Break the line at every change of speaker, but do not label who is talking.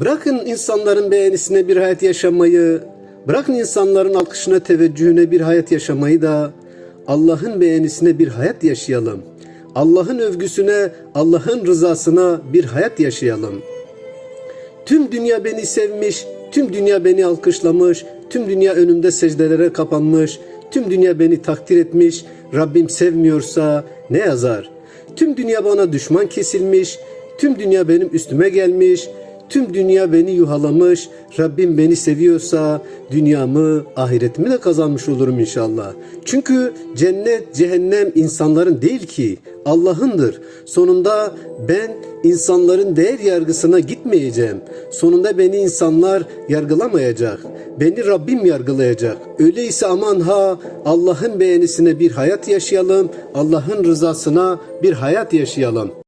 Bırakın insanların beğenisine bir hayat yaşamayı, bırakın insanların alkışına teveccühüne bir hayat yaşamayı da Allah'ın beğenisine bir hayat yaşayalım. Allah'ın övgüsüne, Allah'ın rızasına bir hayat yaşayalım. Tüm dünya beni sevmiş, tüm dünya beni alkışlamış, tüm dünya önümde secdelere kapanmış, tüm dünya beni takdir etmiş, Rabbim sevmiyorsa ne yazar? Tüm dünya bana düşman kesilmiş, tüm dünya benim üstüme gelmiş, tüm dünya beni yuhalamış, Rabbim beni seviyorsa dünyamı, ahiretimi de kazanmış olurum inşallah. Çünkü cennet, cehennem insanların değil ki Allah'ındır. Sonunda ben insanların değer yargısına gitmeyeceğim. Sonunda beni insanlar yargılamayacak. Beni Rabbim yargılayacak. Öyleyse aman ha Allah'ın beğenisine bir hayat yaşayalım. Allah'ın rızasına bir hayat yaşayalım.